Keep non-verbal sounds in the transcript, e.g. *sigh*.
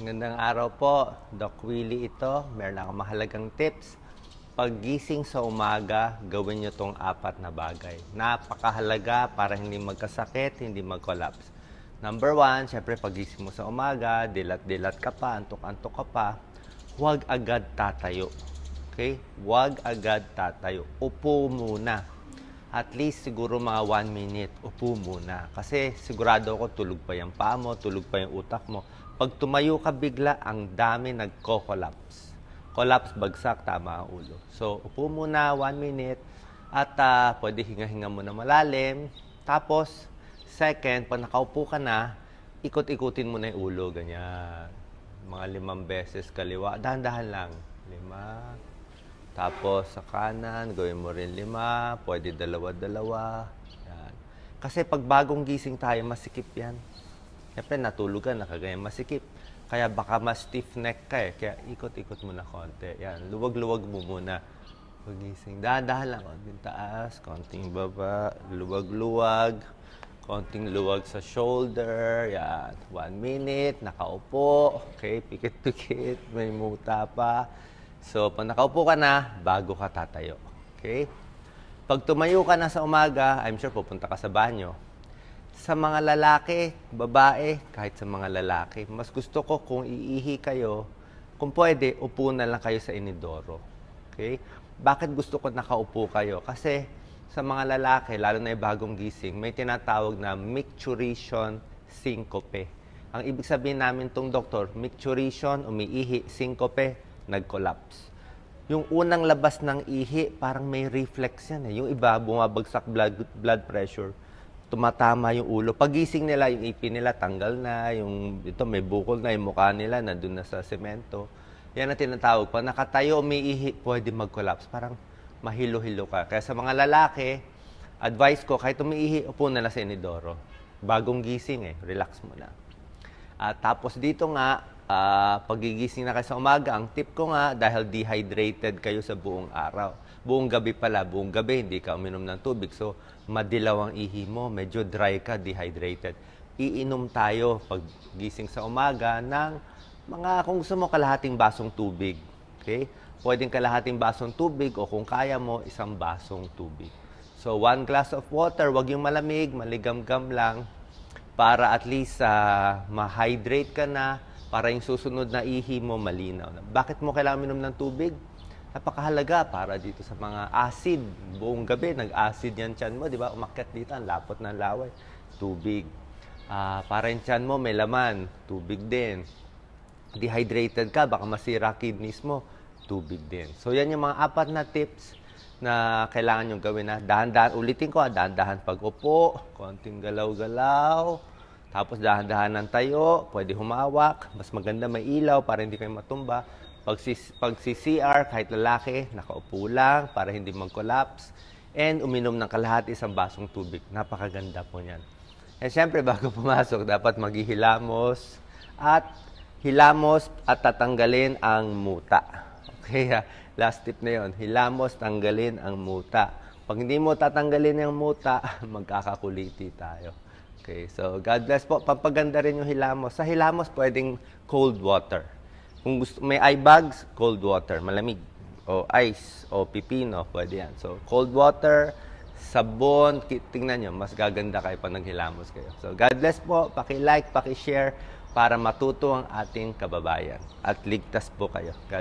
Magandang araw po, Doc Willie ito. Meron akong mahalagang tips. Paggising sa umaga, gawin nyo tong apat na bagay. Napakahalaga para hindi magkasakit, hindi mag-collapse. Number one, syempre pagising mo sa umaga, dilat-dilat ka pa, antok-antok ka pa, huwag agad tatayo. Okay? Huwag agad tatayo. Upo muna at least siguro mga one minute, upo muna. Kasi sigurado ako tulog pa yung paa mo, tulog pa yung utak mo. Pag tumayo ka bigla, ang dami nagko-collapse. Collapse, bagsak, tama ang ulo. So, upo muna, one minute. At ah, pwede hinga-hinga muna malalim. Tapos, second, pag nakaupo ka na, ikot-ikutin mo na yung ulo, ganyan. Mga limang beses kaliwa. Dahan-dahan lang. Lima, tapos sa kanan, gawin mo rin lima, pwede dalawa-dalawa. Kasi pag bagong gising tayo, masikip yan. Siyempre, natulog ka, nakagaya masikip. Kaya baka mas stiff neck ka eh. Kaya ikot-ikot mo na konti. Yan, luwag-luwag mo muna. Pagising, dahan-dahan lang. Konting taas, konting baba, luwag-luwag. Konting luwag sa shoulder. Yan. One minute, nakaupo. Okay, pikit-pikit. May muta pa. So, pag nakaupo ka na, bago ka tatayo. Okay? Pag tumayo ka na sa umaga, I'm sure pupunta ka sa banyo. Sa mga lalaki, babae, kahit sa mga lalaki, mas gusto ko kung iihi kayo, kung pwede, upo na lang kayo sa inidoro. Okay? Bakit gusto ko nakaupo kayo? Kasi sa mga lalaki, lalo na yung bagong gising, may tinatawag na micturition syncope. Ang ibig sabihin namin tong doktor, micturition, umiihi, syncope, nag-collapse. Yung unang labas ng ihi, parang may reflex yan eh. Yung iba, bumabagsak blood, blood pressure, tumatama yung ulo. Pagising nila, yung ipin nila tanggal na, yung ito may bukol na, yung mukha nila nandun na sa semento. Yan ang tinatawag. Pag nakatayo, umiihi, pwede mag-collapse. Parang mahilo-hilo ka. Kaya sa mga lalaki, advice ko, kahit umiihi, upo na lang sa inidoro. Bagong gising eh, relax mo na. At tapos dito nga, ah, pagigising na kayo sa umaga, ang tip ko nga, dahil dehydrated kayo sa buong araw. Buong gabi pala, buong gabi, hindi ka uminom ng tubig. So, madilaw ang ihi mo, medyo dry ka, dehydrated. Iinom tayo pag gising sa umaga ng mga, kung gusto mo, kalahating basong tubig. Okay? Pwedeng kalahating basong tubig o kung kaya mo, isang basong tubig. So, one glass of water, wag yung malamig, maligam-gam lang para at least ah, ma-hydrate ka na, para yung susunod na ihi mo malinaw. na. Bakit mo kailangan minom ng tubig? Napakahalaga para dito sa mga acid. Buong gabi, nag-acid yan tiyan mo, di ba? Umakyat dito, ang lapot ng laway. Tubig. Ah, para yung tiyan mo may laman, tubig din. Dehydrated ka, baka masira kidneys mo, tubig din. So yan yung mga apat na tips na kailangan yung gawin na dahan-dahan. Ulitin ko, ah, dahan-dahan pag-upo, konting galaw-galaw, tapos dahan-dahan ng tayo, pwede humawak, mas maganda may ilaw para hindi kayo matumba. Pag, si, pag si CR, kahit lalaki, nakaupo lang para hindi mag-collapse. And uminom ng kalahati isang basong tubig. Napakaganda po niyan. And syempre, *laughs* bago pumasok, dapat maghihilamos at hilamos at tatanggalin ang muta. Okay, last tip na yon. Hilamos, tanggalin ang muta. Pag hindi mo tatanggalin yung muta, *laughs* magkakakuliti tayo. Okay, so God bless po. Pampaganda rin yung hilamos. Sa hilamos, pwedeng cold water. Kung gusto, may eye bags, cold water, malamig. O ice, o pipino, pwede yan. So, cold water, sabon, tingnan nyo, mas gaganda kayo pag naghilamos kayo. So, God bless po. Paki-like, paki-share para matuto ang ating kababayan. At ligtas po kayo. God